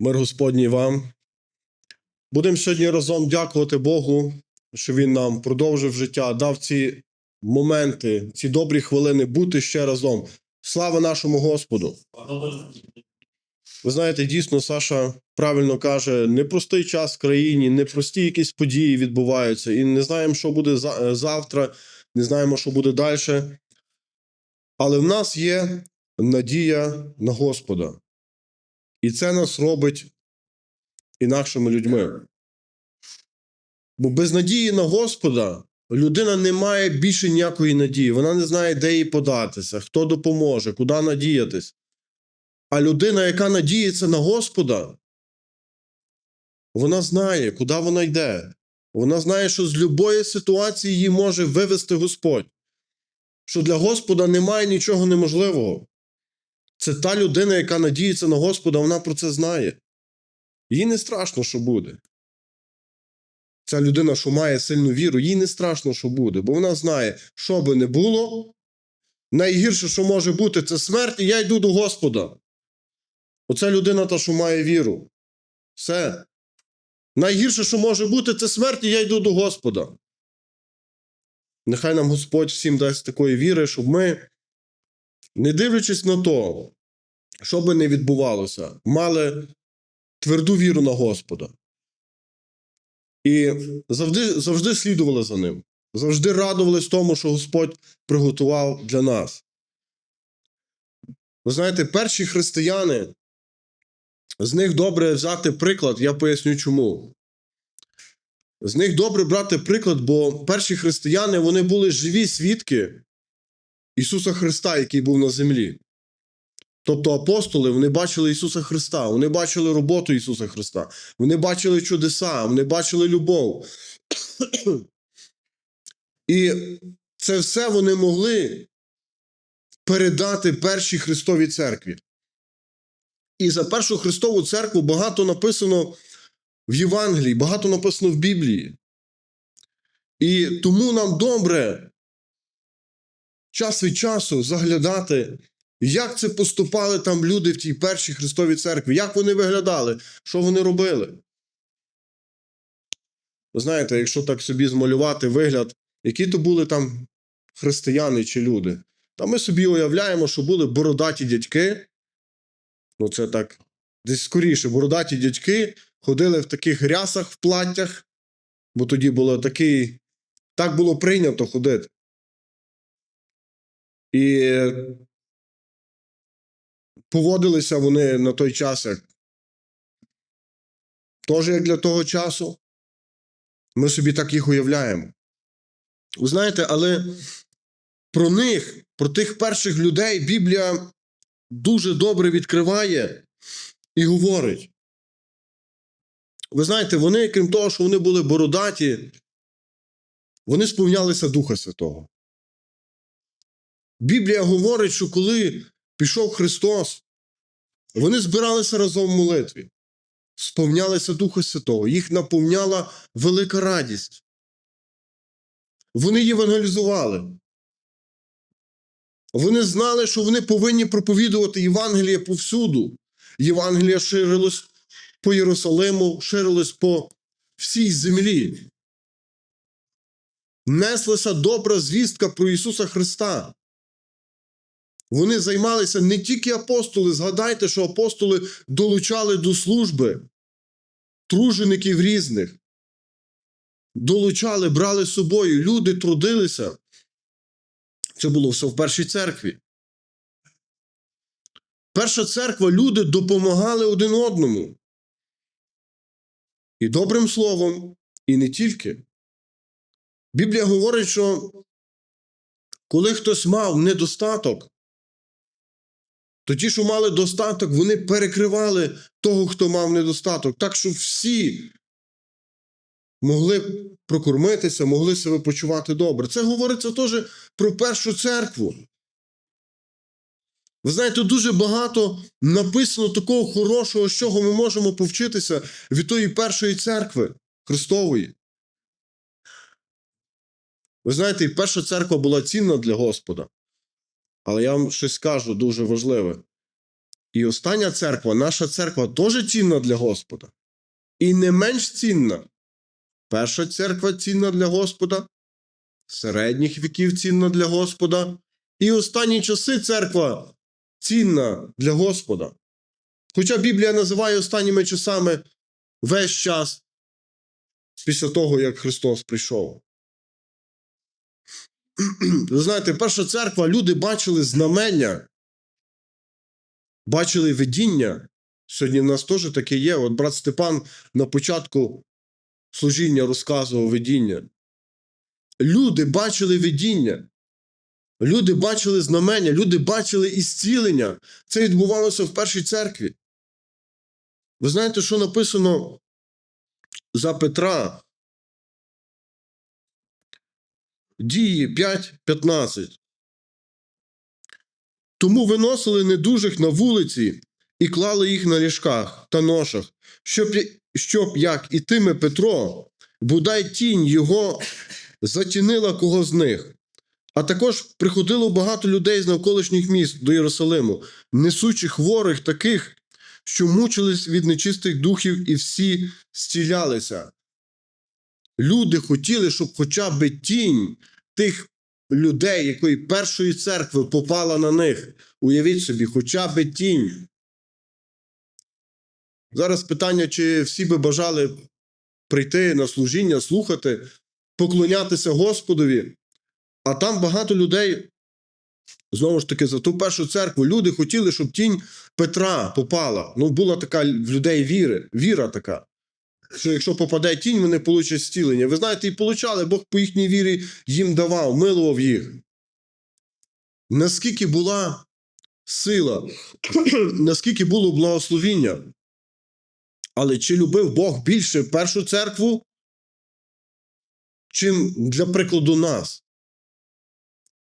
Мир Господній вам. Будемо сьогодні разом дякувати Богу, що Він нам продовжив життя, дав ці моменти, ці добрі хвилини бути ще разом. Слава нашому Господу! Ви знаєте, дійсно, Саша правильно каже: непростий час в країні, непрості якісь події відбуваються, і не знаємо, що буде е, завтра, не знаємо, що буде далі. Але в нас є надія на Господа. І це нас робить інакшими людьми. Бо без надії на Господа людина не має більше ніякої надії. Вона не знає, де їй податися, хто допоможе, куди надіятись. А людина, яка надіється на Господа, вона знає, куди вона йде. Вона знає, що з любої ситуації її може вивести Господь. Що для Господа немає нічого неможливого. Це та людина, яка надіється на Господа, вона про це знає. Їй не страшно, що буде. Ця людина, що має сильну віру, їй не страшно, що буде, бо вона знає, що би не було. Найгірше, що може бути, це смерть, і я йду до Господа. Оце людина, та, що має віру. Все. Найгірше, що може бути, це смерть, і я йду до Господа. Нехай нам Господь всім дасть такої віри, щоб ми, не дивлячись на то, що би не відбувалося, мали тверду віру на Господа. І завжди, завжди слідували за ним. Завжди радувались тому, що Господь приготував для нас. Ви знаєте, перші християни, з них добре взяти приклад, я поясню чому. З них добре брати приклад, бо перші християни вони були живі свідки Ісуса Христа, який був на землі. Тобто апостоли вони бачили Ісуса Христа, вони бачили роботу Ісуса Христа, вони бачили чудеса, вони бачили любов. І це все вони могли передати першій Христовій церкві. І за першу Христову церкву багато написано в Євангелії, багато написано в Біблії. І тому нам добре час від часу заглядати, як це поступали там люди в тій першій Христовій церкві, як вони виглядали, що вони робили. Ви знаєте, якщо так собі змалювати вигляд, які то були там християни чи люди, та ми собі уявляємо, що були бородаті дядьки. Ну, це так, десь скоріше, бородаті дядьки ходили в таких рясах в платтях, бо тоді було такий, так було прийнято ходити. І поводилися вони на той час, як теж як для того часу. Ми собі так їх уявляємо. Ви знаєте, але про них, про тих перших людей Біблія дуже добре відкриває і говорить. Ви знаєте, вони, крім того, що вони були бородаті, вони сповнялися Духа Святого. Біблія говорить, що коли пішов Христос, вони збиралися разом в молитві, сповнялися Духа Святого, їх наповняла велика радість. Вони євангелізували. Вони знали, що вони повинні проповідувати Євангеліє повсюду. Євангеліє ширилось по Єрусалиму, ширилось по всій землі. Неслася добра звістка про Ісуса Христа. Вони займалися не тільки апостоли. Згадайте, що апостоли долучали до служби тружеників різних. Долучали, брали з собою. Люди трудилися. Це було все в першій церкві. Перша церква, люди допомагали один одному. І добрим словом, і не тільки. Біблія говорить, що коли хтось мав недостаток, то ті, що мали достаток, вони перекривали того, хто мав недостаток. Так що всі могли прокормитися, могли себе почувати добре. Це говориться теж про першу церкву. Ви знаєте, дуже багато написано такого хорошого, з чого ми можемо повчитися від тої першої церкви Христової. Ви знаєте, і перша церква була цінна для Господа. Але я вам щось скажу дуже важливе. І остання церква, наша церква теж цінна для Господа. І не менш цінна. Перша церква цінна для Господа, середніх віків цінна для Господа. І останні часи церква цінна для Господа. Хоча Біблія називає останніми часами весь час після того, як Христос прийшов. Ви знаєте, перша церква, люди бачили знамення, бачили видіння. Сьогодні в нас теж таке є. От брат Степан на початку служіння розказував видіння. Люди бачили видіння. Люди бачили знамення, люди бачили ісцілення. Це відбувалося в першій церкві. Ви знаєте, що написано за Петра? Дії 5.15. Тому виносили недужих на вулиці і клали їх на ліжках та ношах, щоб, щоб як і тиме Петро, бодай тінь його затінила кого з них. А також приходило багато людей з навколишніх міст до Єрусалиму, несучи хворих таких, що мучились від нечистих духів, і всі зцілялися. Люди хотіли, щоб хоча б тінь тих людей, якої першої церкви попала на них. Уявіть собі, хоча б тінь. Зараз питання, чи всі би бажали прийти на служіння, слухати, поклонятися Господові. А там багато людей, знову ж таки, за ту першу церкву, люди хотіли, щоб тінь Петра попала. Ну, була така в людей віри, віра така. Що якщо попаде тінь, вони получать зцілення. Ви знаєте, і получали, Бог по їхній вірі їм давав, милував їх. Наскільки була сила, наскільки було благословіння. Але чи любив Бог більше першу церкву, чим для прикладу нас?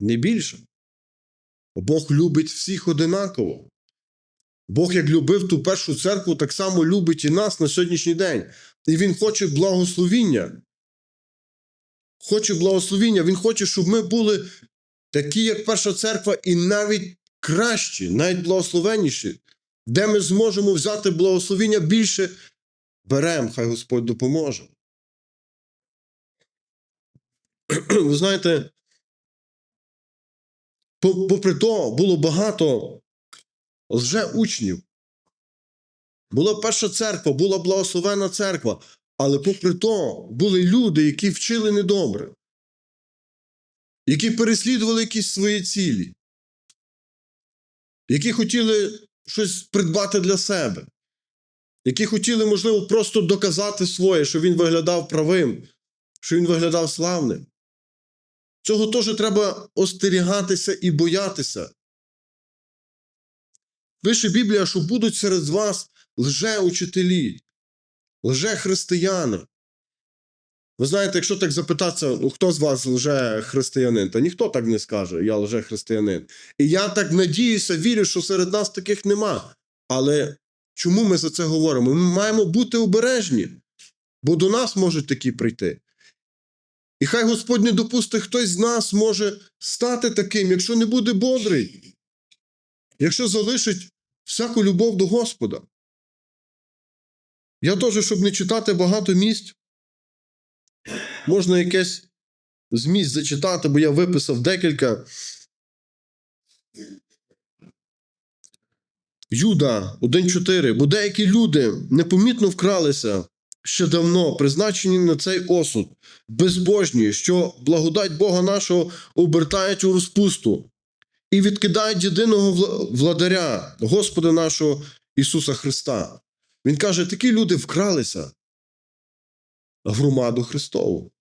Не більше. Бог любить всіх одинаково. Бог, як любив ту першу церкву, так само любить і нас на сьогоднішній день. І Він хоче благословіння. Хоче благословіння. Він хоче, щоб ми були такі, як перша церква, і навіть кращі, навіть благословенніші. Де ми зможемо взяти благословіння більше, беремо, хай Господь допоможе. Ви знаєте, попри то, було багато лже-учнів. Була перша церква, була благословена церква, але попри то були люди, які вчили недобре, які переслідували якісь свої цілі, які хотіли щось придбати для себе, які хотіли, можливо, просто доказати своє, що він виглядав правим, що він виглядав славним. Цього теж треба остерігатися і боятися. Пише Біблія, що будуть серед вас лже-учителі, лже-християни. Ви знаєте, якщо так запитатися, ну хто з вас лже-християнин, то ніхто так не скаже, я лже-християнин. І я так надіюся, вірю, що серед нас таких нема. Але чому ми за це говоримо? Ми маємо бути обережні, бо до нас можуть такі прийти. І хай Господь не допустить, хтось з нас може стати таким, якщо не буде бодрий, якщо залишить всяку любов до Господа. Я теж, щоб не читати багато місць, можна якесь з місць зачитати, бо я виписав декілька. Юда 1.4. Бо деякі люди непомітно вкралися ще давно, призначені на цей осуд, безбожні, що благодать Бога нашого обертають у розпусту і відкидають єдиного владаря, Господа нашого Ісуса Христа. Він каже: такі люди вкралися в громаду Христову.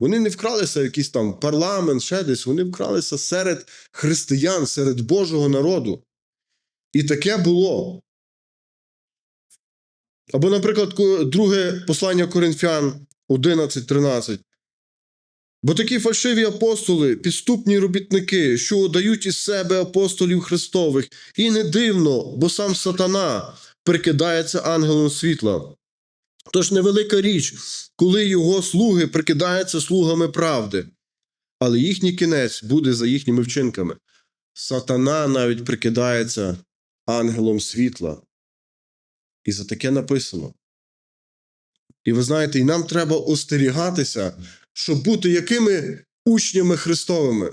Вони не вкралися в якийсь там парламент, ще десь, вони вкралися серед християн, серед Божого народу. І таке було. Або, наприклад, друге послання Коринфян 11.13. Бо такі фальшиві апостоли, підступні робітники, що дають із себе апостолів Христових, і не дивно, бо сам сатана прикидається ангелом світла. Тож невелика річ, коли його слуги прикидаються слугами правди, але їхній кінець буде за їхніми вчинками. Сатана навіть прикидається ангелом світла. І за таке написано. І ви знаєте, і нам треба остерігатися, щоб бути якими учнями Христовими,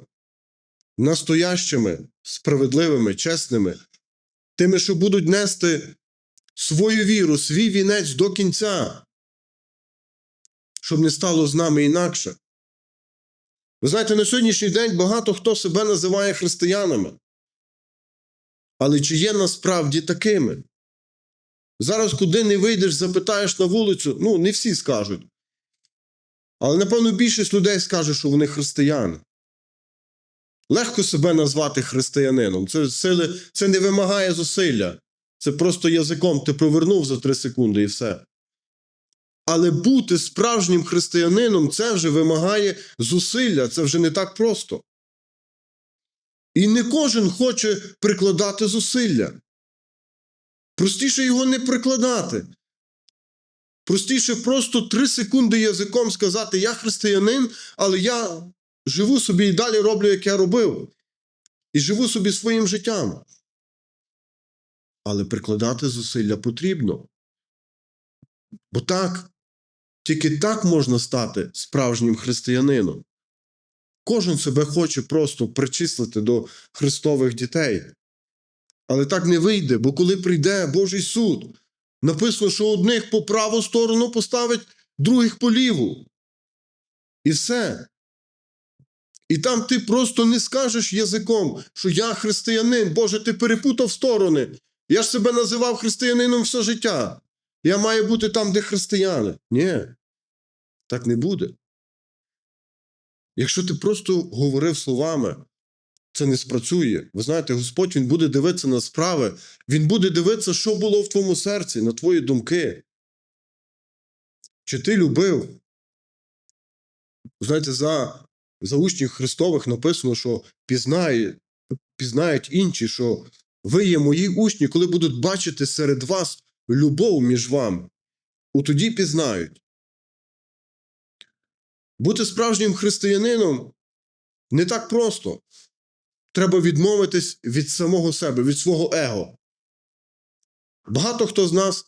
настоящими, справедливими, чесними, тими, що будуть нести свою віру, свій вінець до кінця, щоб не стало з нами інакше. Ви знаєте, на сьогоднішній день багато хто себе називає християнами. Але чи є насправді такими? Зараз, куди не вийдеш, запитаєш на вулицю, ну, не всі скажуть. Але, напевно, більшість людей скаже, що вони християни. Легко себе назвати християнином. Це, сили, це не вимагає зусилля. Це просто язиком ти провернув за три секунди і все. Але бути справжнім християнином це вже вимагає зусилля, це вже не так просто. І не кожен хоче прикладати зусилля. Простіше його не прикладати. Простіше просто три секунди язиком сказати: Я християнин, але я живу собі і далі роблю, як я робив. І живу собі своїм життям. Але прикладати зусилля потрібно. Бо так, тільки так можна стати справжнім християнином. Кожен себе хоче просто причислити до Христових дітей. Але так не вийде, бо коли прийде Божий суд, написано, що одних по праву сторону поставить, других по ліву. І все. І там ти просто не скажеш язиком, що я християнин, Боже, ти перепутав сторони. Я ж себе називав християнином все життя. Я маю бути там, де християни. Ні, так не буде. Якщо ти просто говорив словами, це не спрацює. Ви знаєте, Господь Він буде дивитися на справи, Він буде дивитися, що було в твоєму серці, на твої думки. Чи ти любив? Знаєте, за, за учнів Христових написано, що пізнає, пізнають інші, що ви є мої учні, коли будуть бачити серед вас любов між вами. Тоді пізнають. Бути справжнім християнином не так просто. Треба відмовитись від самого себе, від свого его. Багато хто з нас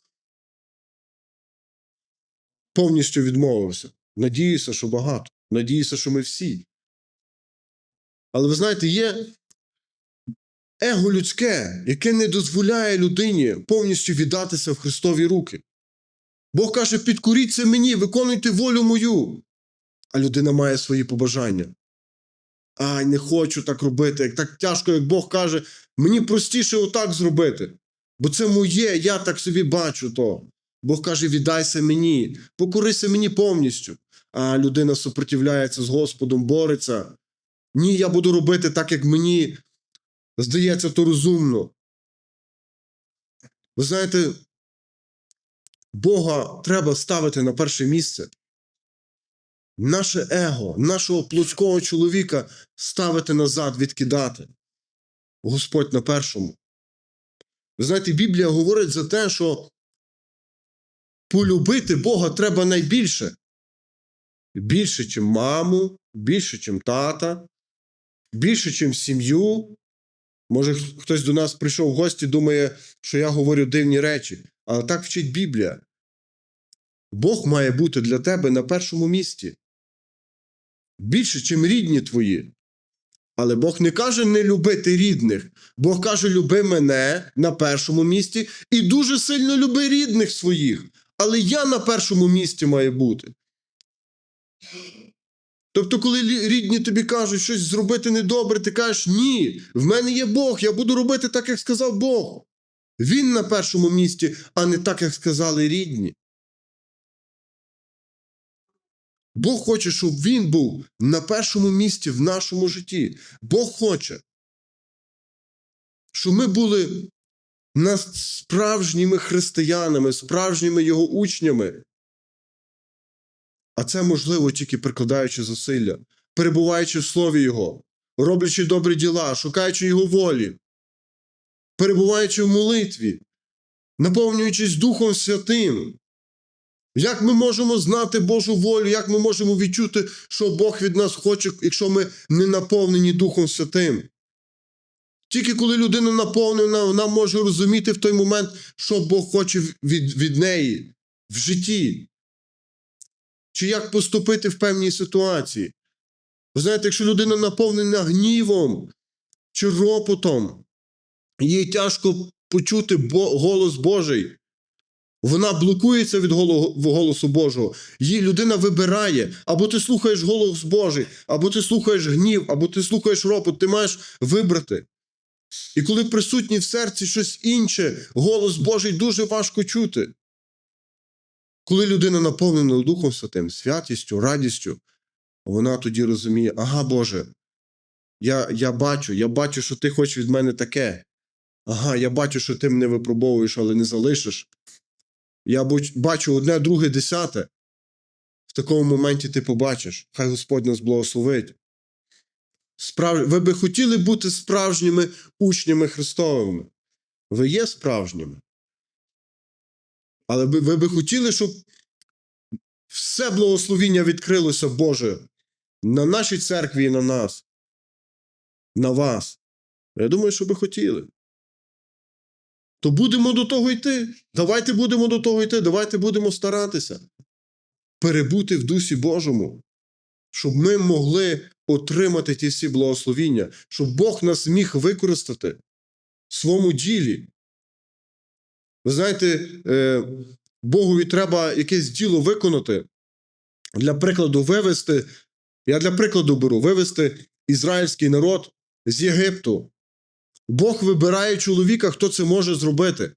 повністю відмовився. Надіюся, що багато. Надіюся, що ми всі. Але ви знаєте, є его людське, яке не дозволяє людині повністю віддатися в Христові руки. Бог каже: підкоріться мені, виконуйте волю мою. А людина має свої побажання. Ай, не хочу так робити. Як так тяжко, як Бог каже, мені простіше отак зробити. Бо це моє, я так собі бачу то. Бог каже: віддайся мені, покорися мені повністю. А людина супротивляється з Господом, бореться. Ні, я буду робити так, як мені здається, то розумно. Ви знаєте, Бога треба ставити на перше місце. Наше его, нашого плотського чоловіка ставити назад, відкидати. Господь на першому. Ви знаєте, Біблія говорить за те, що полюбити Бога треба найбільше. Більше, чим маму, більше, чим тата, більше, чим сім'ю. Може, хтось до нас прийшов в гості, думає, що я говорю дивні речі. Але так вчить Біблія. Бог має бути для тебе на першому місці. Більше, чим рідні твої. Але Бог не каже не любити рідних. Бог каже, люби мене на першому місці і дуже сильно люби рідних своїх. Але я на першому місці маю бути. Тобто, коли рідні тобі кажуть щось зробити недобре, ти кажеш, ні, в мене є Бог, я буду робити так, як сказав Бог. Він на першому місці, а не так, як сказали рідні. Бог хоче, щоб він був на першому місці в нашому житті. Бог хоче, щоб ми були справжніми християнами, справжніми його учнями. А це можливо тільки прикладаючи зусилля, перебуваючи в слові Його, роблячи добрі діла, шукаючи Його волі, перебуваючи в молитві, наповнюючись Духом Святим. Як ми можемо знати Божу волю, як ми можемо відчути, що Бог від нас хоче, якщо ми не наповнені Духом Святим? Тільки коли людина наповнена, вона може розуміти в той момент, що Бог хоче від, від неї в житті. Чи як поступити в певній ситуації. Ви знаєте, якщо людина наповнена гнівом чи ропотом, їй тяжко почути голос Божий. Вона блокується від голосу Божого. Її людина вибирає, або ти слухаєш голос Божий, або ти слухаєш гнів, або ти слухаєш ропот, ти маєш вибрати. І коли присутній в серці щось інше, голос Божий дуже важко чути. Коли людина наповнена Духом Святим, святістю, радістю, вона тоді розуміє: ага, Боже, я, я бачу, я бачу, що ти хочеш від мене таке. Ага, я бачу, що ти мене випробовуєш, але не залишиш. Я бачу одне, друге, десяте. В такому моменті ти побачиш. Хай Господь нас благословить. Справ... Ви би хотіли бути справжніми учнями Христовими. Ви є справжніми. Але ви, би хотіли, щоб все благословіння відкрилося Боже на нашій церкві і на нас, на вас. Я думаю, що би хотіли. То будемо до того йти. Давайте будемо до того йти. Давайте будемо старатися перебути в Дусі Божому, щоб ми могли отримати ті всі благословіння, щоб Бог нас міг використати в своєму ділі. Ви знаєте, е, Богові треба якесь діло виконати. Для прикладу, вивести, я для прикладу беру, вивести ізраїльський народ з Єгипту. Бог вибирає чоловіка, хто це може зробити.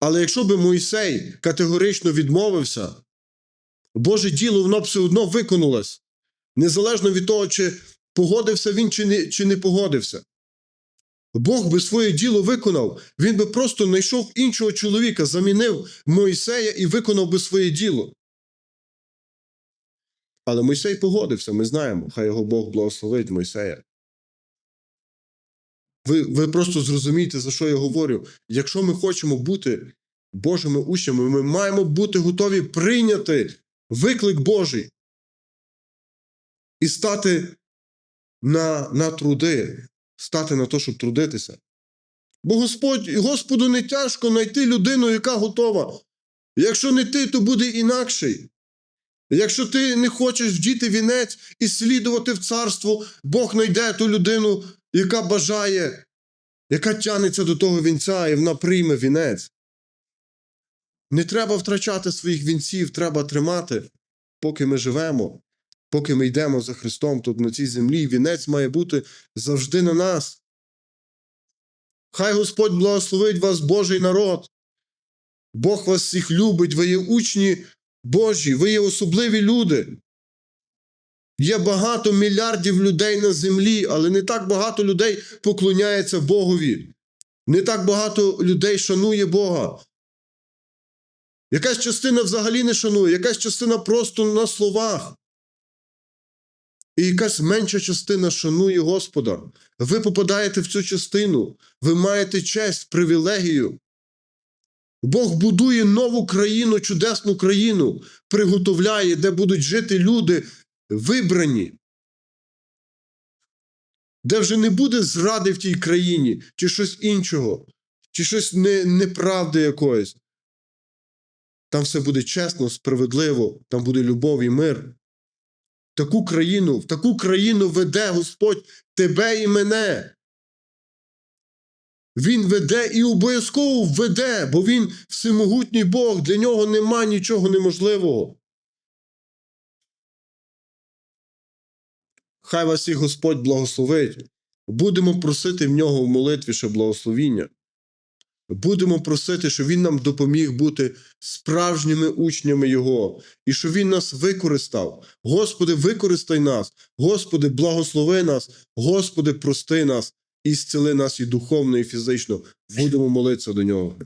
Але якщо би Мойсей категорично відмовився, Боже діло воно б все одно виконалось, незалежно від того, чи погодився він, чи не, чи не погодився. Бог би своє діло виконав, він би просто знайшов іншого чоловіка, замінив Мойсея і виконав би своє діло. Але Мойсей погодився, ми знаємо, хай його Бог благословить Мойсея. Ви, ви просто зрозумієте, за що я говорю. Якщо ми хочемо бути Божими учнями, ми маємо бути готові прийняти виклик Божий і стати на, на труди, стати на те, щоб трудитися. Бо Господь, Господу не тяжко знайти людину, яка готова. Якщо не ти, то буде інакший. Якщо ти не хочеш вдіти вінець і слідувати в царство, Бог знайде ту людину, яка бажає, яка тянеться до того вінця, і вона прийме вінець. Не треба втрачати своїх вінців, треба тримати, поки ми живемо, поки ми йдемо за Христом тут на цій землі. Вінець має бути завжди на нас. Хай Господь благословить вас, Божий народ. Бог вас всіх любить, ви є учні Божі, ви є особливі люди. Є багато мільярдів людей на землі, але не так багато людей поклоняється Богові. Не так багато людей шанує Бога. Якась частина взагалі не шанує, якась частина просто на словах. І якась менша частина шанує Господа. Ви попадаєте в цю частину, ви маєте честь, привілегію. Бог будує нову країну, чудесну країну, приготовляє, де будуть жити люди вибрані, де вже не буде зради в тій країні, чи щось іншого, чи щось не, неправди якоїсь. Там все буде чесно, справедливо, там буде любов і мир. Таку країну, в таку країну веде Господь тебе і мене. Він веде і обов'язково веде, бо він всемогутній Бог, для нього нема нічого неможливого. Хай вас і Господь благословить. Будемо просити в нього в молитві ще благословіння. Будемо просити, щоб Він нам допоміг бути справжніми учнями Його, і щоб Він нас використав. Господи, використай нас, Господи, благослови нас, Господи, прости нас і зціли нас і духовно, і фізично. Будемо молитися до нього.